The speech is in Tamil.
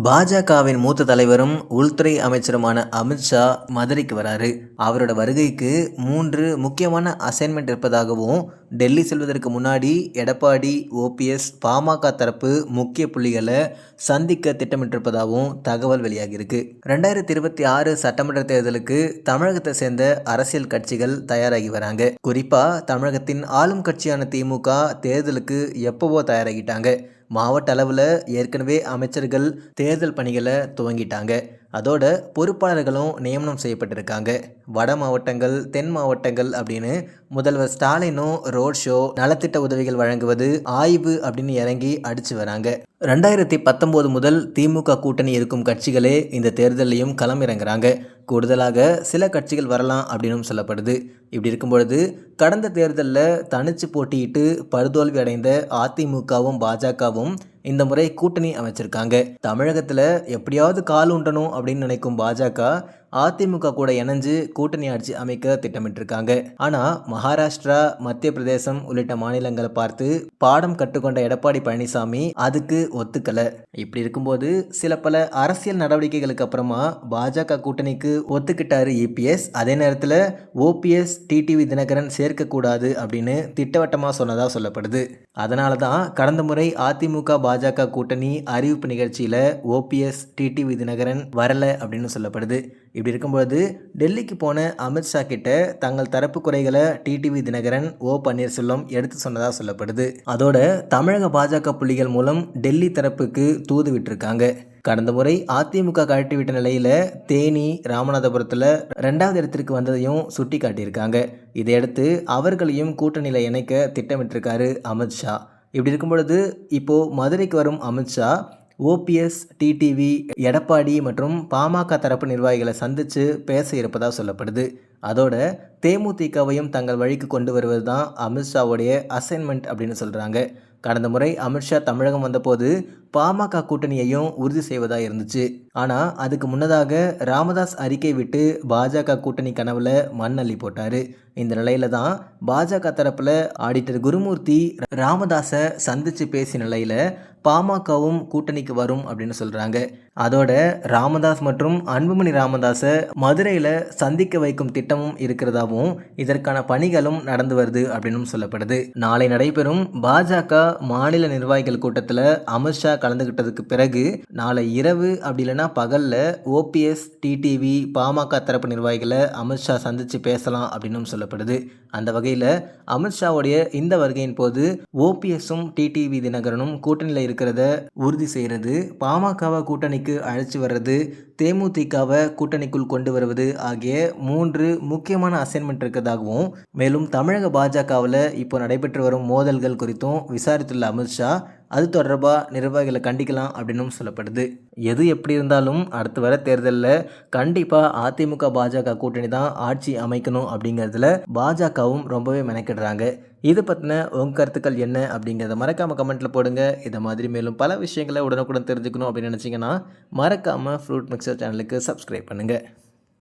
பாஜகவின் மூத்த தலைவரும் உள்துறை அமைச்சருமான அமித்ஷா மதுரைக்கு வராரு. அவரோட வருகைக்கு மூன்று முக்கியமான அசைன்மெண்ட் இருப்பதாகவும் டெல்லி செல்வதற்கு முன்னாடி எடப்பாடி ஓபிஎஸ் பாமக தரப்பு முக்கிய புள்ளிகளை சந்திக்க திட்டமிட்டிருப்பதாகவும் தகவல் வெளியாகியிருக்கு. ரெண்டாயிரத்தி இருபத்தி ஆறு சட்டமன்ற தேர்தலுக்கு தமிழகத்தை சேர்ந்த அரசியல் கட்சிகள் தயாராகி வராங்க. குறிப்பாக தமிழகத்தின் ஆளும் கட்சியான திமுக தேர்தலுக்கு எப்போவோ தயாராகிட்டாங்க. மாவட்ட அளவில் ஏற்கனவே அமைச்சர்கள் தேர்தல் பணிகளை துவங்கிட்டாங்க. அதோட பொறுப்பாளர்களும் நியமனம் செய்யப்பட்டிருக்காங்க. வட மாவட்டங்கள் தென் மாவட்டங்கள் அப்படின்னு முதல்வர் ஸ்டாலினும் ரோட் ஷோ நலத்திட்ட உதவிகள் வழங்குவது ஆய்வு அப்படின்னு இறங்கி அடிச்சு வராங்க. ரெண்டாயிரத்தி பத்தொம்போது முதல் திமுக கூட்டணி இருக்கும் கட்சிகளே இந்த தேர்தலையும் களமிறங்குறாங்க. கூடுதலாக சில கட்சிகள் வரலாம் அப்படின்னும் சொல்லப்படுது. இப்படி இருக்கும் பொழுது கடந்த தேர்தலில் தனிச்சு போட்டியிட்டு படுதோல்வி அடைந்த அதிமுகவும் பாஜகவும் இந்த முறை கூட்டணி அமைச்சிருக்காங்க. தமிழகத்தில் எப்படியாவது கால் உண்டணும் அப்படின்னு நினைக்கும் பாஜக அதிமுக கூட இணைஞ்சு கூட்டணி ஆட்சி அமைக்க திட்டமிட்டிருக்காங்க. ஆனால் மகாராஷ்டிரா மத்திய பிரதேசம் உள்ளிட்ட மாநிலங்களை பார்த்து பாடம் கற்றுக்கொண்ட எடப்பாடி பழனிசாமி அதுக்கு ஒத்துக்கலை. இப்படி இருக்கும்போது சில பல அரசியல் நடவடிக்கைகளுக்கு அப்புறமா பாஜக கூட்டணிக்கு ஒத்துக்கிட்டாரு இபிஎஸ் அதே நேரத்தில் ஓபிஎஸ் டிடிவி தினகரன் சேர்க்கக்கூடாது அப்படின்னு திட்டவட்டமாக சொன்னதாக சொல்லப்படுது. அதனால தான் கடந்த முறை அதிமுக பாஜக கூட்டணி அறிவிப்பு நிகழ்ச்சியில் ஓபிஎஸ் டிடிவி தினகரன் வரலை அப்படின்னு சொல்லப்படுது. இப்படி இருக்கும்போது டெல்லிக்கு போன அமித்ஷா கிட்ட தங்கள் தரப்பு குறைகளை டிடிவி தினகரன் ஓ பன்னீர்செல்வம் எடுத்து சொன்னதாக சொல்லப்படுது. அதோட தமிழக பாஜக புள்ளிகள் மூலம் டெல்லி தரப்புக்கு தூது விட்டுருக்காங்க. கடந்த முறை அதிமுக கழட்டிவிட்ட நிலையில் தேனி ராமநாதபுரத்தில் ரெண்டாவது இடத்திற்கு வந்ததையும் சுட்டி காட்டியிருக்காங்க இதையடுத்து அவர்களையும் கூட்டணியில் இணைக்க திட்டமிட்டிருக்காரு அமித்ஷா இப்படி இருக்கும் பொழுது இப்போது மதுரைக்கு வரும் அமித்ஷா ஓபிஎஸ் டிடிவி எடப்பாடி மற்றும் பாமக தரப்பு நிர்வாகிகளை சந்தித்து பேச இருப்பதாக சொல்லப்படுது. அதோட தேமுதிகவையும் தங்கள் வழிக்கு கொண்டு வருவது தான் அமித்ஷாவுடைய அசைன்மெண்ட் அப்படின்னு சொல்கிறாங்க கடந்த முறை அமித்ஷா தமிழகம் வந்தபோது பாமக கூட்டணியையும் உறுதி செய்வதாக இருந்துச்சு. ஆனால் அதுக்கு முன்னதாக ராமதாஸ் அறிக்கை விட்டு பாஜக கூட்டணி கனவுல மண் அள்ளி போட்டார். இந்த நிலையில தான் பாஜக தரப்பில் ஆடிட்டர் குருமூர்த்தி ராமதாஸை சந்தித்து பேசிய நிலையில் பாமகவும் கூட்டணிக்கு வரும் அப்படின்னு சொல்கிறாங்க அதோட ராமதாஸ் மற்றும் அன்புமணி ராமதாஸை மதுரையில் சந்திக்க வைக்கும் திட்டமும் இருக்கிறதாவும் இதற்கான பணிகளும் நடந்து வருது அப்படின்னு சொல்லப்படுது. நாளை நடைபெறும் பாஜக மாநில நிர்வாகிகள் கூட்டத்தில் அமித்ஷா கலந்துக்கிட்டதுக்கு பிறகு நாளை இரவு அப்படி இல்லைன்னா பகலில் ஓபிஎஸ் டிடிவி பாமக தரப்பு நிர்வாகிகளை அமித்ஷா சந்தித்து பேசலாம் அப்படின்னு சொல்லப்படுது. அந்த வகையில் அமித்ஷாவுடைய இந்த வருகையின் போது ஓபிஎஸும் டிடிவி தினகரனும் கூட்டணியில் இருக்கிறத உறுதி செய்கிறது பாமகவை கூட்டணிக்கு அழைச்சி வர்றது தேமுதிகவை கூட்டணிக்குள் கொண்டு வருவது ஆகிய மூன்று முக்கியமான அசைன்மெண்ட் இருக்கிறதாகவும் மேலும் தமிழக பாஜகவில் இப்போ நடைபெற்று வரும் மோதல்கள் குறித்தும் விசாரித்துள்ள அமித்ஷா அது தொடர்பாக நிர்வாகிகளை கண்டிக்கலாம் அப்படின்னும் சொல்லப்படுது. எது எப்படி இருந்தாலும் அடுத்து வர தேர்தலில் கண்டிப்பாக அதிமுக பாஜக கூட்டணி தான் ஆட்சி அமைக்கணும் அப்படிங்கிறதுல பாஜகவும் ரொம்பவே மெனக்கிடுறாங்க. இது பற்றின உங்கள் கருத்துக்கள் என்ன அப்படிங்கிறத மறக்காமல் கமெண்ட்டில் போடுங்க. இதை மாதிரி மேலும் பல விஷயங்களை உடனுக்குடன் தெரிஞ்சுக்கணும் அப்படின்னு நினச்சிங்கன்னா மறக்காமல் ஃப்ரூட் மிக்சர் சேனலுக்கு சப்ஸ்கிரைப் பண்ணுங்கள்